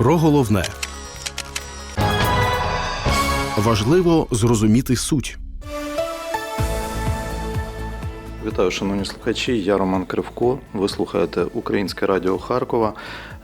Про головне важливо зрозуміти суть. Вітаю, шановні слухачі. Я Роман Кривко. Ви слухаєте Українське Радіо Харкова.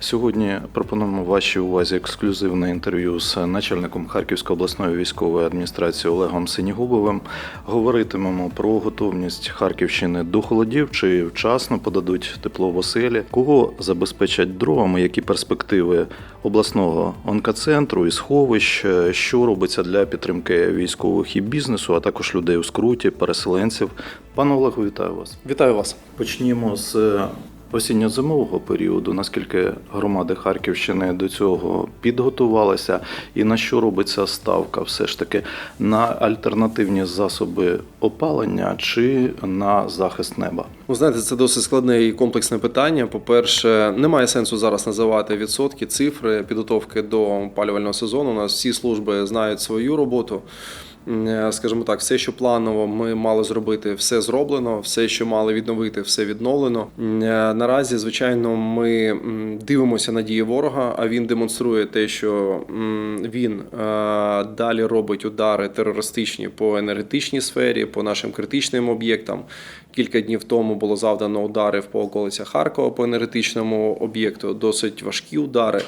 Сьогодні пропонуємо вашій увазі ексклюзивне інтерв'ю з начальником Харківської обласної військової адміністрації Олегом Синігубовим. Говоритимемо про готовність Харківщини до холодів, чи вчасно подадуть тепло в оселі, кого забезпечать дровами, які перспективи обласного онкоцентру і сховищ, що робиться для підтримки військових і бізнесу, а також людей у скруті, переселенців. Пане Олегу, вітаю вас. Вітаю вас. Почнімо з е, осінньо-зимового періоду. Наскільки громади Харківщини до цього підготувалися, і на що робиться ставка? Все ж таки на альтернативні засоби опалення чи на захист неба? Ну, знаєте, це досить складне і комплексне питання. По-перше, немає сенсу зараз називати відсотки, цифри підготовки до опалювального сезону. У нас всі служби знають свою роботу. М, Скажімо так, все, що планово ми мали зробити, все зроблено, все, що мали відновити, все відновлено. Наразі, звичайно, ми дивимося на дії ворога, а він демонструє те, що він е, далі робить удари терористичні по енергетичній сфері, по нашим критичним об'єктам. Кілька днів тому було завдано ударів по околицях Харкова по енергетичному об'єкту, досить важкі удари.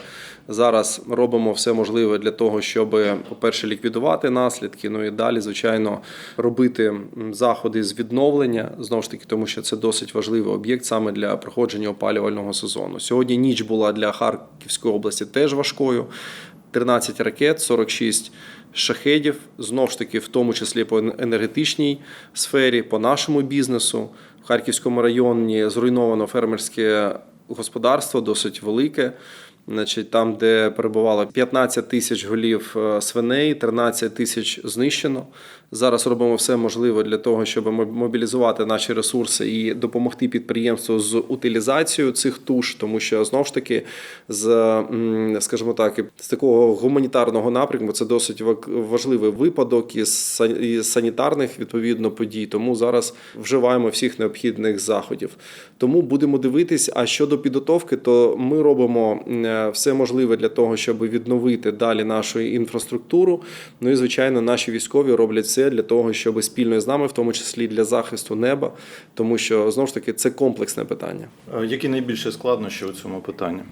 Зараз робимо все можливе для того, щоб, по-перше, ліквідувати наслідки. Ну і далі, звичайно, робити заходи з відновлення знову ж таки, тому що це досить важливий об'єкт саме для проходження опалювального сезону. Сьогодні ніч була для Харківської області теж важкою. 13 ракет, 46 шахедів, знов ж таки, в тому числі по енергетичній сфері, по нашому бізнесу. В Харківському районі зруйновано фермерське господарство, досить велике. Значить, там, де перебувало 15 тисяч голів е, свиней, 13 тисяч знищено. Зараз робимо все можливе для того, щоб моб- мобілізувати наші ресурси і допомогти підприємству з утилізацією цих туш, тому що знову ж таки, з скажімо так, з такого гуманітарного напрямку це досить важливий випадок із санітарних відповідно подій. Тому зараз вживаємо всіх необхідних заходів. Тому будемо дивитись. А щодо підготовки, то ми робимо все можливе для того, щоб відновити далі нашу інфраструктуру. Ну і звичайно, наші військові роблять все для того, щоб спільно з нами, в тому числі для захисту неба, тому що знову ж таки це комплексне питання. Які найбільші складнощі у цьому питанні?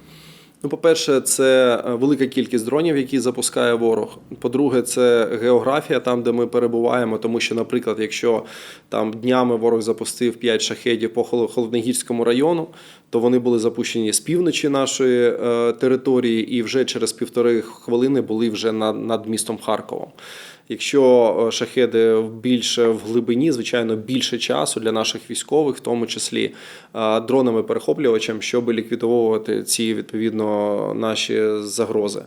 Ну, по-перше, це е, велика кількість дронів, які запускає ворог. По-друге, це географія, там, де ми перебуваємо. Тому що, наприклад, якщо там днями ворог запустив 5 шахедів по Хол- Холодногірському району, то вони були запущені з півночі нашої е, території, і вже через півтори хвилини були вже над містом Харковом. Якщо е, шахеди більше в глибині, звичайно, більше часу для наших військових, в тому числі е, дронами-перехоплювачем, щоб ліквідовувати ці відповідно наші загрози.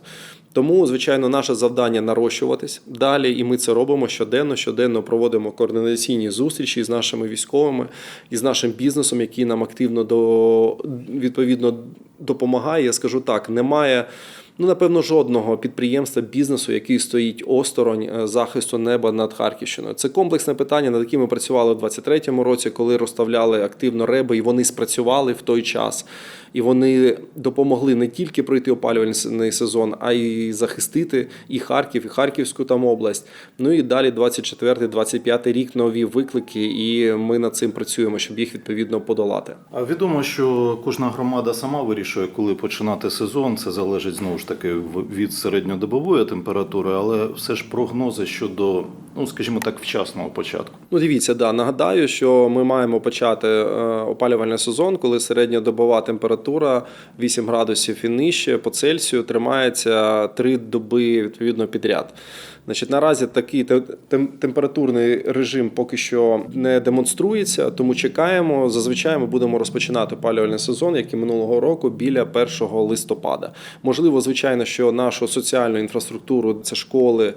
Тому, звичайно, наше завдання нарощуватись далі, і ми це робимо щоденно. Щоденно проводимо координаційні зустрічі з нашими військовими і з нашим бізнесом, який нам активно до відповідно допомагає. Я скажу так: немає. Ну, напевно, жодного підприємства бізнесу, який стоїть осторонь е, захисту неба над Харківщиною. Це комплексне питання, над яким ми працювали в 23-му році, коли розставляли активно реби, і вони спрацювали в той час. І вони допомогли не тільки пройти опалювальний сезон, а й захистити і Харків, і Харківську там область. Ну і далі 24-25 рік нові виклики, і ми над цим працюємо, щоб їх відповідно подолати. А відомо, що кожна громада сама вирішує, коли починати сезон. Це залежить знову ж таки від середньодобової температури, але все ж прогнози щодо, ну скажімо так, вчасного початку. Ну, дивіться, да, нагадаю, що ми маємо почати е, опалювальний сезон, коли середньодобова температура 8 градусів і нижче по Цельсію тримається 3 доби відповідно підряд. Значить, наразі такий температурний режим поки що не демонструється, тому чекаємо. Зазвичай ми будемо розпочинати опалювальний сезон, як і минулого року, біля 1 листопада. Можливо, звичайно, що нашу соціальну інфраструктуру, це школи,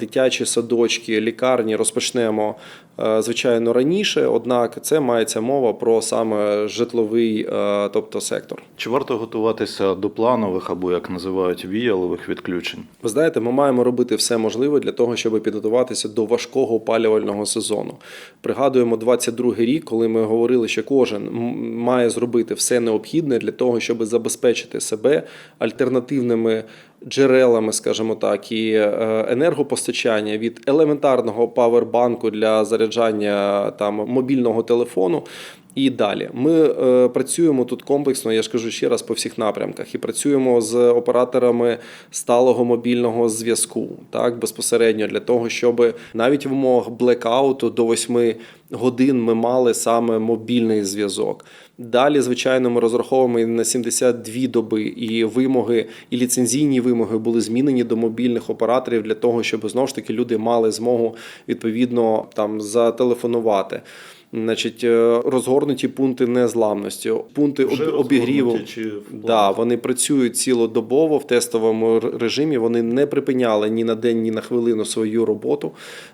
дитячі садочки, лікарні розпочнемо звичайно, раніше. Однак це мається мова про саме житловий, е, тобто сектор. Чи варто готуватися до планових або як називають віялових відключень? Ви знаєте, ми маємо робити все можливе для того, щоб підготуватися до важкого опалювального сезону. Пригадуємо 22-й рік, коли ми говорили, що кожен має зробити все необхідне для того, щоб забезпечити себе альтернативними джерелами, скажімо так, і е, енергопостачання від елементарного павербанку для заряджання там мобільного телефону. І далі ми е, працюємо тут комплексно. Я ж кажу ще раз по всіх напрямках, і працюємо з операторами сталого мобільного зв'язку, так безпосередньо для того, щоб навіть в умовах блекауту до 8 годин ми мали саме мобільний зв'язок. Далі, звичайно, ми розраховуємо і на 72 доби, і вимоги, і ліцензійні вимоги були змінені до мобільних операторів для того, щоб знову ж таки люди мали змогу відповідно там зателефонувати. Значить, е, розгорнуті пункти незламності, пункти об- обігріву. чи... Да, вони працюють цілодобово в тестовому режимі. Вони не припиняли ні на день, ні на хвилину свою роботу.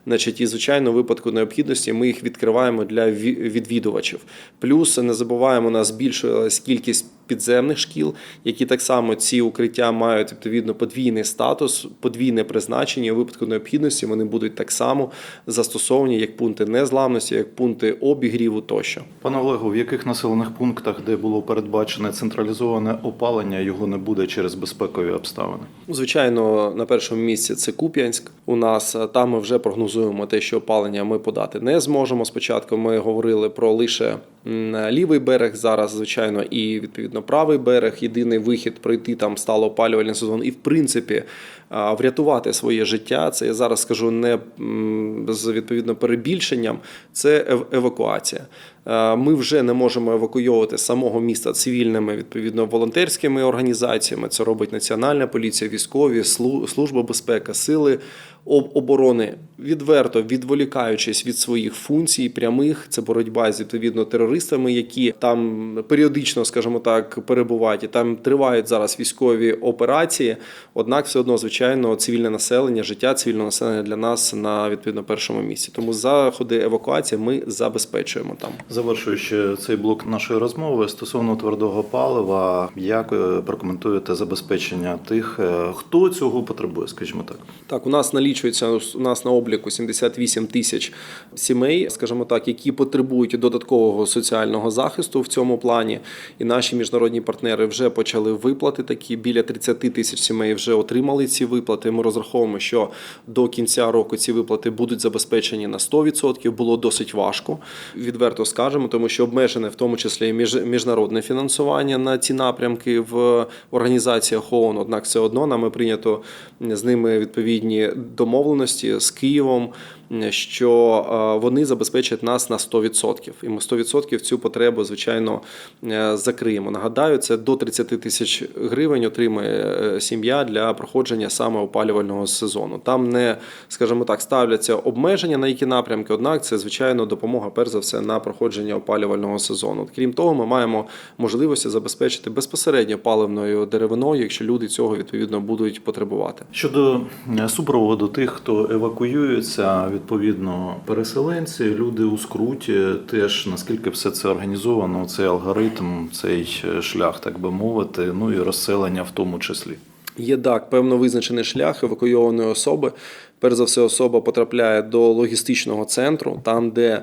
Значить, і звичайно, в випадку необхідності ми їх відкриваємо для ві- відвідувачів. Плюс не забуваємо, у нас збільшилась кількість підземних шкіл, які так само ці укриття мають відповідно подвійний статус, подвійне призначення. У випадку необхідності вони будуть так само застосовані як пункти незламності, як пункти обігріву тощо. Пане Олегу, в яких населених пунктах, де було передбачене централізоване опалення, його не буде через безпекові обставини? Звичайно, на першому місці це Куп'янськ. У нас е, там ми вже прогнозуємо те, що опалення ми подати не зможемо. Спочатку ми говорили про лише лівий берег. Зараз, звичайно, і відповідно правий берег. Єдиний вихід пройти там стало опалювальний сезон, і в принципі врятувати своє життя. Це я зараз скажу не з відповідно перебільшенням. Це евакуація. Ми вже не можемо евакуйовувати самого міста цивільними відповідно волонтерськими організаціями. Це робить Національна поліція, військові, служба безпеки, сили оборони, відверто відволікаючись від своїх функцій прямих. Це боротьба з відповідно терористами, які там періодично, скажімо так, перебувають. І там тривають зараз військові операції. Однак, все одно, звичайно, цивільне населення, життя цивільного населення для нас на відповідно першому місці. Тому заходи евакуації ми забезпечуємо там. Завершуючи цей блок нашої розмови стосовно твердого палива, як е, прокоментуєте забезпечення тих, е, хто цього потребує, скажімо так? Так, у нас налічується у нас на обліку 78 тисяч сімей, скажімо так, які потребують додаткового соціального захисту в цьому плані. І наші міжнародні партнери вже почали виплати. Такі біля 30 тисяч сімей вже отримали ці виплати. Ми розраховуємо, що до кінця року ці виплати будуть забезпечені на 100%. Було досить важко, відверто скажемо, тому що обмежене в тому числі і міжнародне фінансування на ці напрямки в організаціях ООН. Однак все одно нами прийнято з ними відповідні домовленості з Києвом, що е, вони забезпечать нас на 100%. І ми 100% цю потребу, звичайно, е, закриємо. Нагадаю, це до 30 тисяч гривень отримує е, сім'я для проходження саме опалювального сезону. Там не, скажімо так, ставляться обмеження на які напрямки, однак це, звичайно, допомога перш за все на проходження опалювального сезону. Крім того, ми маємо можливості забезпечити безпосередньо паливною деревиною, якщо люди цього відповідно будуть потребувати. Щодо супроводу тих, хто евакуюється, відповідно, переселенці, люди у скруті, теж наскільки все це організовано, цей алгоритм, цей е, шлях, так би мовити, ну і розселення в тому числі. Є так, певно визначений шлях евакуйованої особи. Перш за все, особа потрапляє до логістичного центру, там, де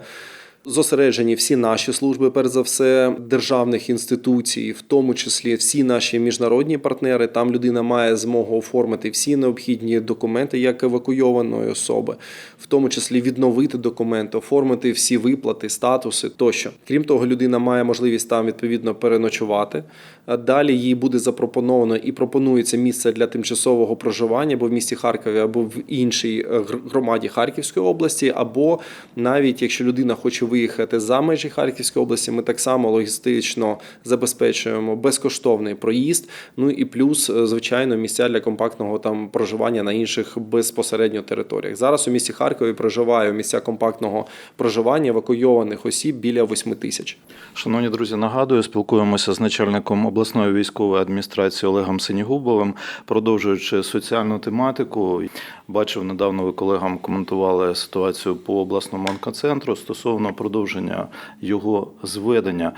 зосереджені всі наші служби, перш за все, державних інституцій, в тому числі всі наші міжнародні партнери. Там людина має змогу оформити всі необхідні документи як евакуйованої особи, в тому числі відновити документи, оформити всі виплати, статуси тощо. Крім того, людина має можливість там відповідно переночувати. Далі їй буде запропоновано і пропонується місце для тимчасового проживання або в місті Харкові, або в іншій е, громаді Харківської області, або навіть якщо людина хоче виїхати за межі Харківської області, ми так само логістично забезпечуємо безкоштовний проїзд. Ну і плюс, е, звичайно, місця для компактного там проживання на інших безпосередньо територіях. Зараз у місті Харкові проживає місця компактного проживання евакуйованих осіб біля 8 тисяч. Шановні друзі, нагадую, спілкуємося з начальником обласної військової адміністрації Олегом Синігубовим, продовжуючи соціальну тематику. Бачив недавно, ви колегам коментували ситуацію по обласному онкоцентру стосовно продовження його зведення.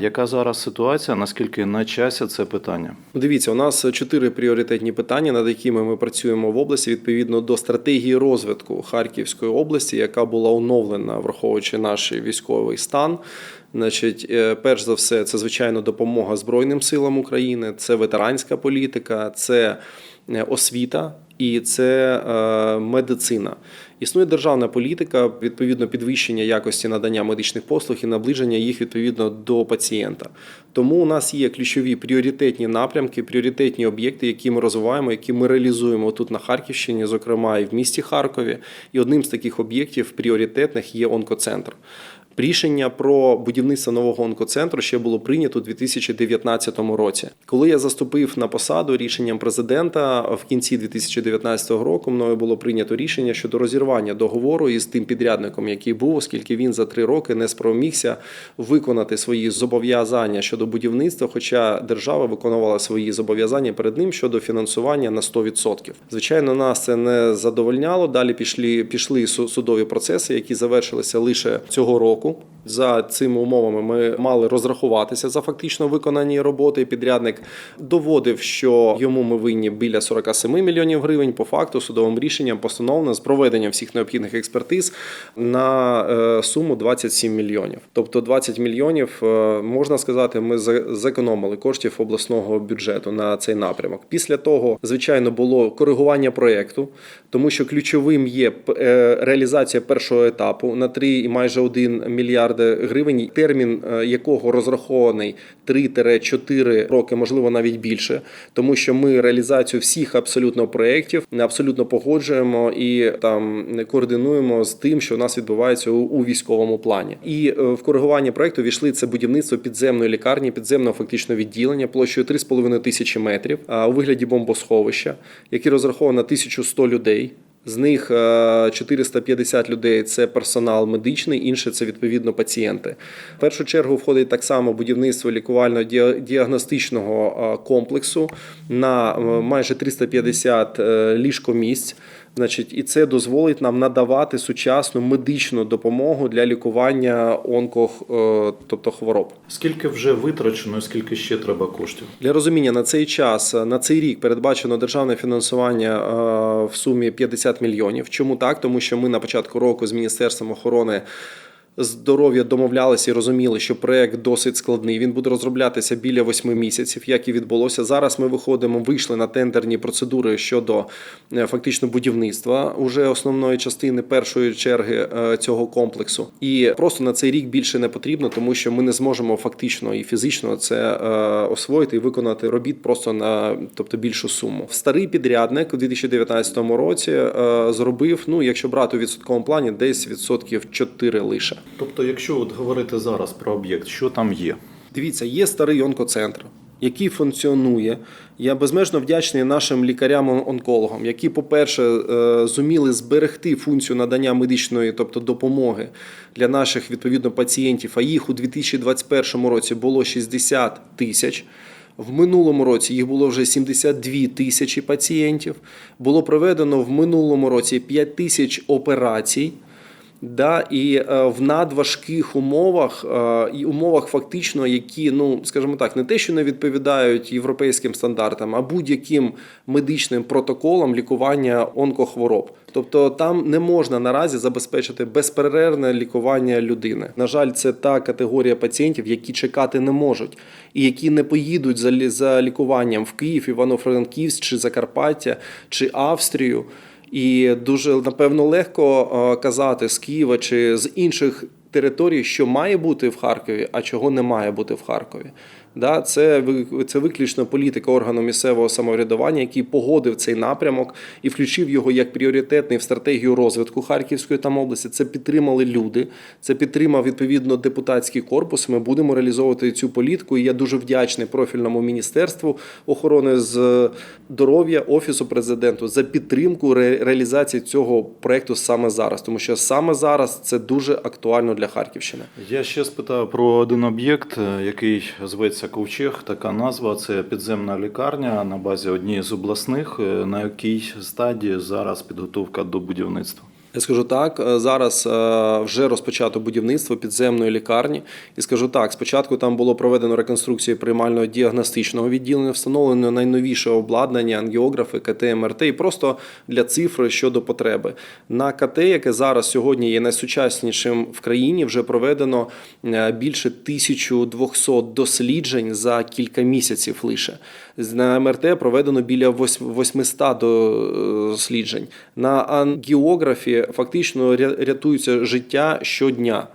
Яка зараз ситуація? Наскільки на часі це питання? Дивіться, у нас чотири пріоритетні питання, над якими ми працюємо в області відповідно до стратегії розвитку Харківської області, яка була оновлена, враховуючи наш військовий стан. Значить, е, перш за все, це звичайно допомога Збройним силам України, це ветеранська політика, це е, освіта і це е, медицина. Існує державна політика, відповідно підвищення якості надання медичних послуг і наближення їх відповідно до пацієнта. Тому у нас є ключові пріоритетні напрямки, пріоритетні об'єкти, які ми розвиваємо, які ми реалізуємо тут на Харківщині, зокрема і в місті Харкові. І одним з таких об'єктів пріоритетних є онкоцентр. Рішення про будівництво нового онкоцентру ще було прийнято у 2019 році. Коли я заступив на посаду рішенням президента в кінці 2019 року, мною було прийнято рішення щодо розірвання договору із тим підрядником, який був, оскільки він за три роки не спромігся виконати свої зобов'язання щодо будівництва, хоча держава виконувала свої зобов'язання перед ним щодо фінансування на 100%. Звичайно, нас це не задовольняло. Далі пішли, пішли су- судові процеси, які завершилися лише цього року. com За цими умовами ми мали розрахуватися за фактично виконані роботи. Підрядник доводив, що йому ми винні біля 47 мільйонів гривень. По факту судовим рішенням постановлено з проведенням всіх необхідних експертиз на е, суму 27 мільйонів. Тобто 20 мільйонів е, можна сказати, ми зекономили коштів обласного бюджету на цей напрямок. Після того, звичайно, було коригування проєкту, тому що ключовим є е, реалізація першого етапу на 3 і майже 1 мільярди гривень, термін е, якого розрахований 3-4 роки, можливо, навіть більше, тому що ми реалізацію всіх абсолютно проєктів абсолютно погоджуємо і там координуємо з тим, що у нас відбувається у, військовому плані. І е, в коригування проєкту війшли це будівництво підземної лікарні, підземного фактично відділення площею 3,5 тисячі метрів а, у вигляді бомбосховища, яке розраховано на 1100 людей. З них е, 450 людей це персонал медичний, інше це відповідно пацієнти. В першу чергу входить так само будівництво лікувально-діагностичного е, комплексу на е, майже 350 е, ліжкомісць. Значить, і це дозволить нам надавати сучасну медичну допомогу для лікування онко, е, тобто хвороб. Скільки вже витрачено, скільки ще треба коштів? Для розуміння на цей час, на цей рік передбачено державне фінансування е, в сумі 50 мільйонів. Чому так? Тому що ми на початку року з Міністерством охорони. Здоров'я домовлялися і розуміли, що проект досить складний. Він буде розроблятися біля восьми місяців, як і відбулося. Зараз ми виходимо, вийшли на тендерні процедури щодо е, фактично будівництва уже основної частини першої черги е, цього комплексу. І просто на цей рік більше не потрібно, тому що ми не зможемо фактично і фізично це е, освоїти і виконати робіт просто на тобто більшу суму. Старий підрядник у 2019 році зробив, ну якщо брати у відсотковому плані, десь відсотків 4 лише. Тобто, якщо от говорити зараз про об'єкт, що там є? Дивіться, є старий онкоцентр, який функціонує. Я безмежно вдячний нашим лікарям-онкологам, які, по-перше, е, зуміли зберегти функцію надання медичної, тобто допомоги для наших відповідно пацієнтів. А їх у 2021 році було 60 тисяч. В минулому році їх було вже 72 тисячі пацієнтів. Було проведено в минулому році 5 тисяч операцій. Да, і е, в надважких умовах е, і умовах, фактично, які, ну скажімо так, не те, що не відповідають європейським стандартам, а будь-яким медичним протоколам лікування онкохвороб. Тобто там не можна наразі забезпечити безперервне лікування людини. На жаль, це та категорія пацієнтів, які чекати не можуть, і які не поїдуть за, за лікуванням в Київ, Івано-Франківськ чи Закарпаття чи Австрію. І дуже напевно легко е, казати з Києва чи з інших територій, що має бути в Харкові, а чого не має бути в Харкові. Да, це, це виключно політика органу місцевого самоврядування, який погодив цей напрямок і включив його як пріоритетний в стратегію розвитку Харківської там області. Це підтримали люди, це підтримав відповідно депутатський корпус. Ми будемо реалізовувати цю політику. І я дуже вдячний профільному міністерству охорони здоров'я офісу президенту за підтримку ре- реалізації цього проекту саме зараз, тому що саме зараз це дуже актуально для Харківщини. Я ще спитаю про один об'єкт, е, який зветься Ковчег. Така назва це підземна лікарня на базі однієї з обласних. Е, На якій стадії зараз підготовка до будівництва? Я скажу так, е, зараз е, вже розпочато будівництво підземної лікарні. І скажу так: спочатку там було проведено реконструкцію приймального діагностичного відділення, встановлено найновіше обладнання, ангіографи, КТ, МРТ, і просто для цифри щодо потреби. На КТ, яке зараз сьогодні є найсучаснішим в країні, вже проведено е, більше 1200 досліджень за кілька місяців лише. На МРТ проведено біля вось- 800 досліджень. На ангіографі фактично ря- рятуються життя щодня.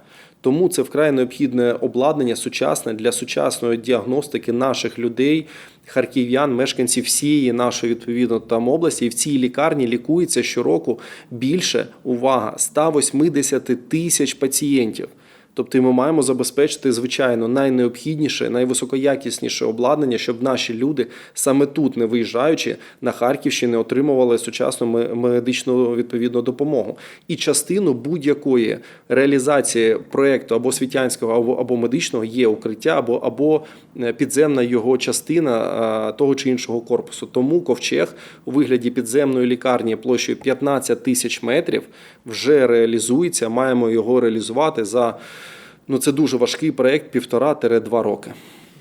Тому це вкрай необхідне обладнання сучасне для сучасної діагностики наших людей, харків'ян, мешканців всієї нашої відповідно там області. І в цій лікарні лікується щороку більше увага 180 тисяч пацієнтів. Тобто ми маємо забезпечити звичайно найнеобхідніше, найвисокоякісніше обладнання, щоб наші люди саме тут, не виїжджаючи на Харківщину, отримували сучасну ме- медичну відповідну допомогу. І частину будь-якої реалізації проекту або світянського, або, або медичного є укриття, або, або е, підземна його частина того чи іншого корпусу. Тому ковчег у вигляді підземної лікарні площею 15 тисяч метрів вже реалізується. Маємо його реалізувати за ну це дуже важкий проект півтора-два роки.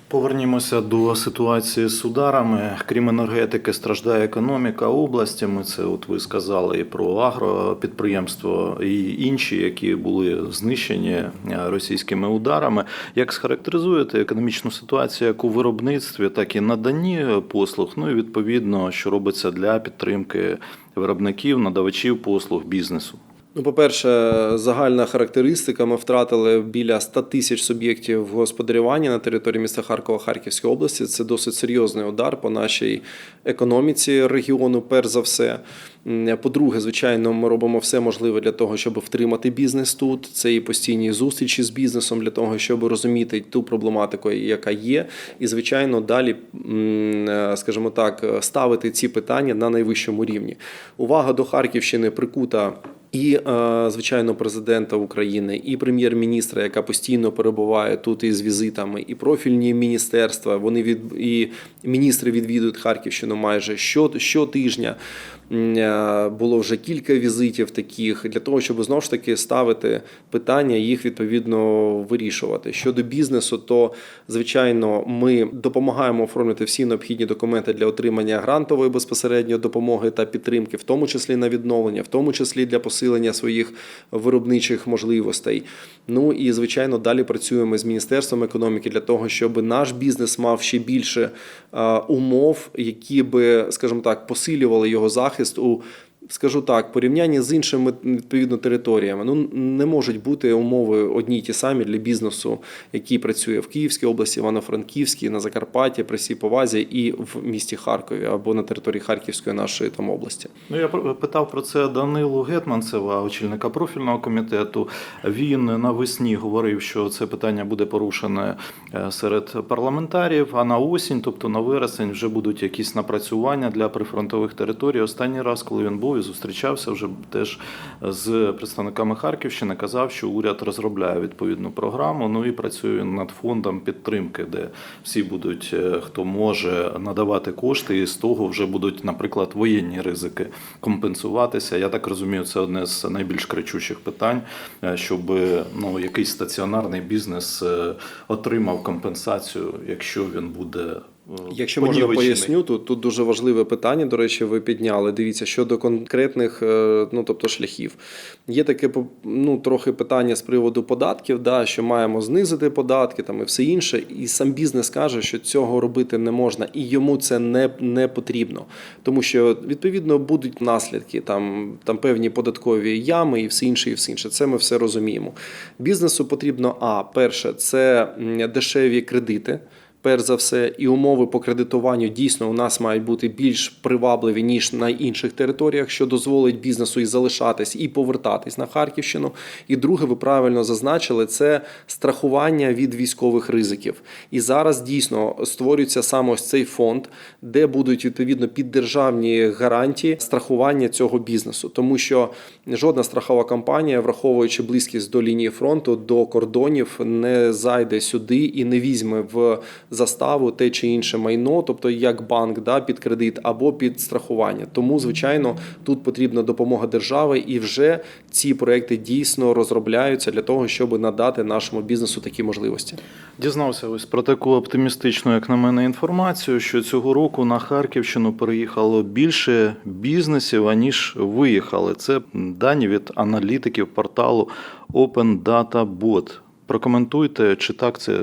Повернімося до ситуації з ударами. Крім енергетики, страждає економіка області. Ми це, от ви сказали, і про агропідприємство, і інші, які були знищені російськими ударами. Як схарактеризуєте економічну ситуацію як у виробництві, так і наданні послуг? Ну і відповідно, що робиться для підтримки виробників, надавачів послуг бізнесу? Ну, по-перше, загальна характеристика. Ми втратили біля 100 тисяч суб'єктів господарювання на території міста Харкова Харківської області. Це досить серйозний удар по нашій економіці регіону, перш за все. По-друге, звичайно, ми робимо все можливе для того, щоб втримати бізнес тут. Це і постійні зустрічі з бізнесом для того, щоб розуміти ту проблематику, яка є, і звичайно далі, е, скажімо так, ставити ці питання на найвищому рівні. Увага до Харківщини прикута. І, е, звичайно, президента України, і прем'єр-міністра, яка постійно перебуває тут із візитами, і профільні міністерства. Вони від і міністри відвідують Харківщину майже що, щотижня. Е, Було вже кілька візитів таких для того, щоб знову ж таки ставити питання, їх відповідно вирішувати. Щодо бізнесу, то звичайно ми допомагаємо оформити всі необхідні документи для отримання грантової безпосередньо допомоги та підтримки, в тому числі на відновлення, в тому числі для посилення своїх виробничих можливостей. Ну і звичайно, далі працюємо з міністерством економіки для того, щоб наш бізнес мав ще більше е, умов, які би, скажімо так, посилювали його захист у. Скажу так, порівнянні з іншими відповідно територіями. Ну не можуть бути умови одні й ті самі для бізнесу, який працює в Київській області, Івано-Франківській, на Закарпатті, при всій повазі і в місті Харкові або на території Харківської нашої там області. Ну, я питав про це Данилу Гетманцева, очільника профільного комітету. Він навесні говорив, що це питання буде порушене е, серед парламентарів. А на осінь, тобто на вересень, вже будуть якісь напрацювання для прифронтових територій. Останній раз, коли він був і зустрічався вже теж з представниками Харківщини, казав, що уряд розробляє відповідну програму. Ну і працює над фондом підтримки, де всі будуть, е, хто може надавати кошти, і з того вже будуть, наприклад, воєнні ризики компенсуватися. Я так розумію, це одне з найбільш кричучих питань, е, щоб ну, якийсь стаціонарний бізнес е, отримав компенсацію, якщо він буде. Якщо можна поясню, то тут дуже важливе питання. До речі, ви підняли. Дивіться щодо конкретних, е, ну тобто шляхів. Є таке ну, трохи питання з приводу податків, да, що маємо знизити податки там і все інше. І сам бізнес каже, що цього робити не можна, і йому це не, не потрібно, тому що відповідно будуть наслідки, там, там певні податкові ями і все інше, і все інше. Це ми все розуміємо. Бізнесу потрібно а перше, це дешеві кредити. Перш за все, і умови по кредитуванню дійсно у нас мають бути більш привабливі ніж на інших територіях, що дозволить бізнесу і залишатись, і повертатись на Харківщину. І друге, ви правильно зазначили, це страхування від військових ризиків. І зараз дійсно створюється саме ось цей фонд, де будуть відповідно піддержавні гарантії страхування цього бізнесу, тому що жодна страхова компанія, враховуючи близькість до лінії фронту, до кордонів, не зайде сюди і не візьме в заставу те чи інше майно, тобто як банк да, під кредит або під страхування. Тому, звичайно, тут потрібна допомога держави, і вже ці проекти дійсно розробляються для того, щоб надати нашому бізнесу такі можливості. Дізнався ось про таку оптимістичну, як на мене, інформацію, що цього року на Харківщину переїхало більше бізнесів, аніж виїхали. Це дані від аналітиків порталу Open Data. Прокоментуйте, чи так це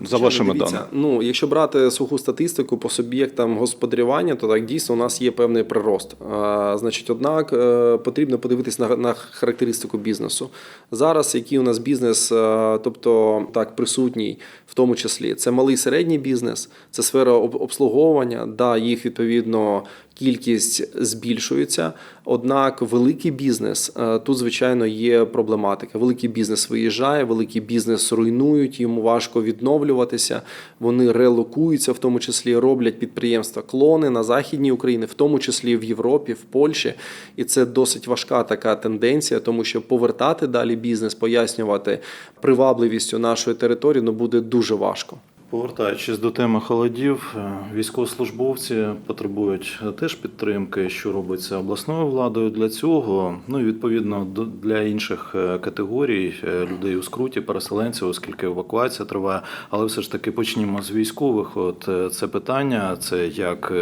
за вашими даними. Ну, якщо брати суху статистику по суб'єктам господарювання, то так дійсно у нас є певний прирост. А, значить, однак е, потрібно подивитись на, на характеристику бізнесу. Зараз який у нас бізнес, е, тобто так присутній, в тому числі це малий середній бізнес, це сфера обслуговування. Да, їх відповідно кількість збільшується. Однак великий бізнес е, тут, звичайно, є проблематика. Великий бізнес виїжджає, великий бізнес руйнують, йому важко відновлюватися. Вони релокуються, в тому числі роблять підприємства клони на західній Україні, в тому числі в Європі, в Польщі. І це досить важка така тенденція, тому що повертати далі бізнес, пояснювати привабливістю нашої території, ну буде дуже важко. Повертаючись до теми холодів, е, військовослужбовці потребують теж підтримки, що робиться обласною владою для цього. Ну і відповідно для інших е, категорій е, людей у скруті, переселенців, оскільки евакуація триває. Але все ж таки почнімо з військових. От це питання, це як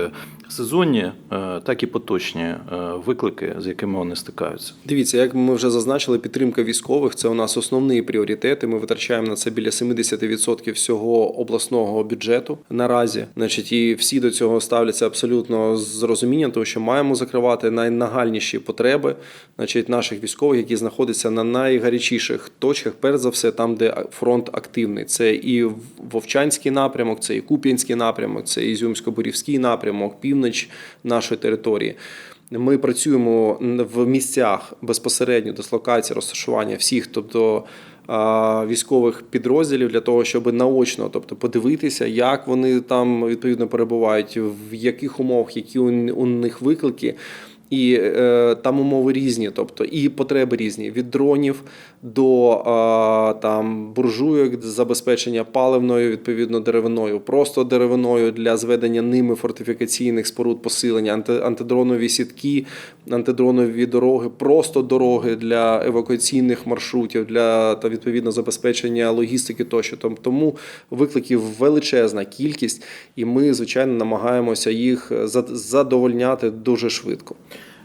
сезонні, так і поточні виклики, з якими вони стикаються. Дивіться, як ми вже зазначили, підтримка військових це у нас основний пріоритет. і Ми витрачаємо на це біля 70% всього обласного бюджету наразі. Значить, і всі до цього ставляться абсолютно з розумінням, тому що маємо закривати найнагальніші потреби, значить, наших військових, які знаходяться на найгарячіших точках, перш за все, там, де фронт активний. Це і Вовчанський напрямок, це і Куп'янський напрямок, це і Ізюмсько-Бурівський напрямок, північ нашої території. Ми працюємо в місцях безпосередньо дислокації, розташування всіх, тобто військових підрозділів для того, щоб наочно, тобто подивитися, як вони там відповідно перебувають, в яких умовах, які у них виклики. І е, там умови різні, тобто і потреби різні від дронів до е, там буржуйок забезпечення паливною, відповідно деревиною, просто деревиною для зведення ними фортифікаційних споруд посилення, анти, антидронові сітки, антидронові дороги, просто дороги для евакуаційних маршрутів, для та відповідно забезпечення логістики тощо. Том- Тому викликів величезна кількість, і ми звичайно намагаємося їх задовольняти дуже швидко.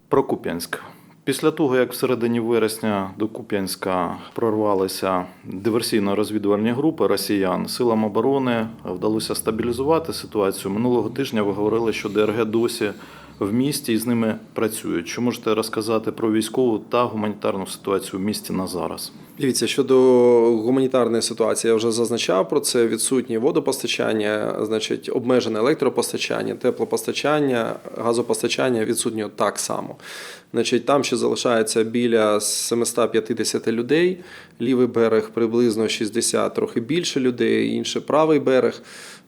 Про Куп'янськ. Після того, як в середині вересня до Куп'янська прорвалися диверсійно-розвідувальні групи росіян, силам оборони вдалося стабілізувати ситуацію. Минулого тижня ви говорили, що ДРГ досі в місті і з ними працюють. Чи можете розказати про військову та гуманітарну ситуацію в місті на зараз? Дивіться, щодо гуманітарної ситуації, я вже зазначав про це. Відсутнє водопостачання, значить, обмежене електропостачання, теплопостачання, газопостачання відсутнє так само. Значить, там ще залишається біля 750 людей. Лівий берег приблизно 60, трохи більше людей, інше правий берег.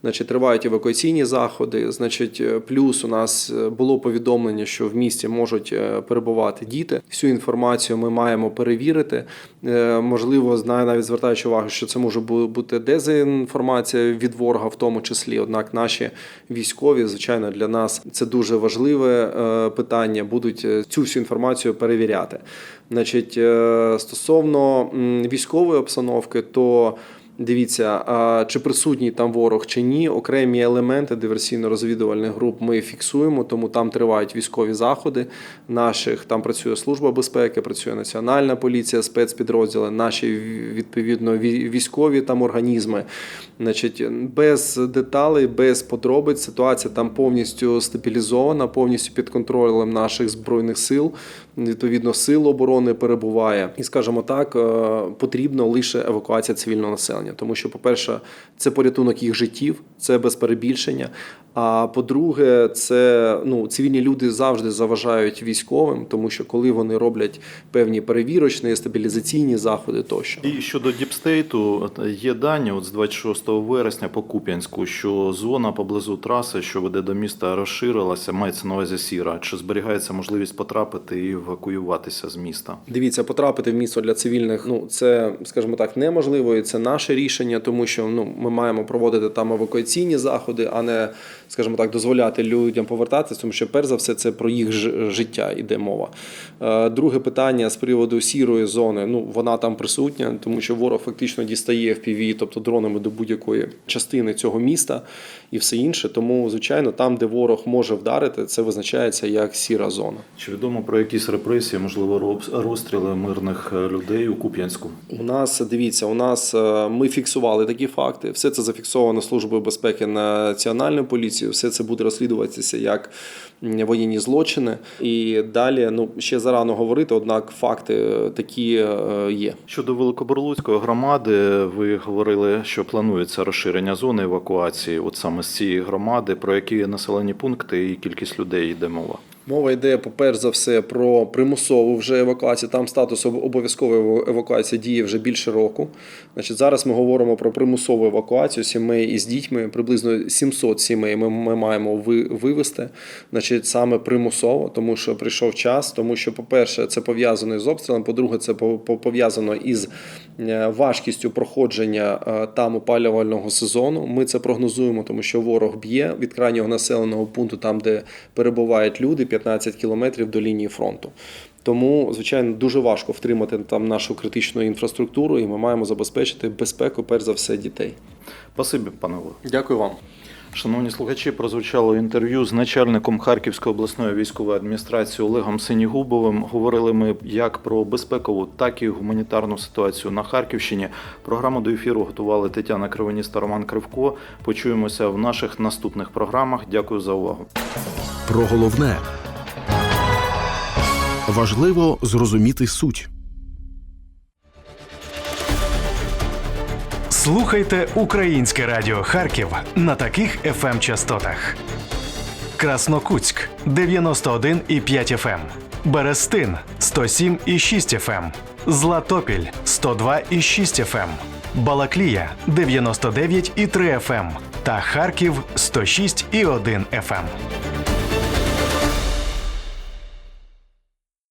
Значить, тривають евакуаційні заходи. Значить, плюс у нас було повідомлення, що в місті можуть е, перебувати діти. Всю інформацію ми маємо перевірити. Е, Можливо, знаю, навіть звертаючи увагу, що це може бути дезінформація від ворога, в тому числі. Однак наші військові, звичайно, для нас це дуже важливе е, питання. Будуть е, цю всю інформацію перевіряти. Значить, е, стосовно військової обстановки, то Дивіться, а чи присутній там ворог чи ні, окремі елементи диверсійно-розвідувальних груп ми фіксуємо, тому там тривають військові заходи. Наших там працює служба безпеки, працює національна поліція, спецпідрозділи, наші відповідно вій- військові там організми. Значить, без деталей, без подробиць ситуація там повністю стабілізована, повністю під контролем наших збройних сил. Відповідно, сил оборони перебуває, і скажімо так, е, потрібно лише евакуація цивільного населення. Населення, тому що, по-перше, це порятунок їх життів, це без перебільшення. А по-друге, це ну цивільні люди завжди заважають військовим, тому що коли вони роблять певні перевірочні, стабілізаційні заходи тощо. І щодо діпстейту, є дані от з 26 вересня по Куп'янську, що зона поблизу траси, що веде до міста, розширилася, мається на увазі сіра. Чи зберігається можливість потрапити і евакуюватися з міста? Дивіться, потрапити в місто для цивільних, ну це, скажімо так, неможливо, і це наше рішення, тому що ну ми маємо проводити там евакуаційні заходи, а не, скажімо так, дозволяти людям повертатися, тому що перш за все це про їх життя йде мова. Е, Друге питання з приводу сірої зони. Ну вона там присутня, тому що ворог фактично дістає FPV, тобто дронами до будь-якої частини цього міста і все інше. Тому, звичайно, там, де ворог може вдарити, це визначається як сіра зона. Чи відомо про якісь репресії, можливо, розстріли мирних е, людей у Куп'янську? У нас дивіться, у нас е, ми фіксували такі факти. Все це зафіксовано Службою безпеки Національної поліції. Все це буде розслідуватися як воєнні злочини. І далі, ну ще зарано говорити, однак факти е, такі е, є. Щодо Великоборлуцької громади, ви говорили, що планується розширення зони евакуації, от саме з цієї громади, про які населені пункти і кількість людей йде мова. Мова йде, перш за все, про примусову вже евакуацію. Там статус обов'язкової евакуації діє вже більше року. Значить, зараз ми говоримо про примусову евакуацію сімей із дітьми. Приблизно 700 сімей ми, ми маємо ви- вивести. Значить, саме примусово, тому що прийшов час. Тому що, по-перше, це пов'язано з обстрілом. По-друге, це по- по- пов'язано із е, важкістю проходження е, там опалювального сезону. Ми це прогнозуємо, тому що ворог б'є від крайнього населеного пункту, там де перебувають люди, 15 кілометрів до лінії фронту. Тому, звичайно, дуже важко втримати там нашу критичну інфраструктуру, і ми маємо забезпечити безпеку, перш за все, дітей. Спасибі, пане Олег. Дякую вам. Шановні слухачі, прозвучало інтерв'ю з начальником Харківської обласної військової адміністрації Олегом Синігубовим. Говорили ми як про безпекову, так і гуманітарну ситуацію на Харківщині. Програму до ефіру готували Тетяна Кривоніс та Роман Кривко. Почуємося в наших наступних програмах. Дякую за увагу. Про головне важливо зрозуміти суть. Слухайте українське радіо Харків на таких fm частотах: Краснокутськ 91,5 FM, Берестин 107,6 FM, Златопіль 102,6 FM, Балаклія 99,3 FM та Харків 106,1 FM.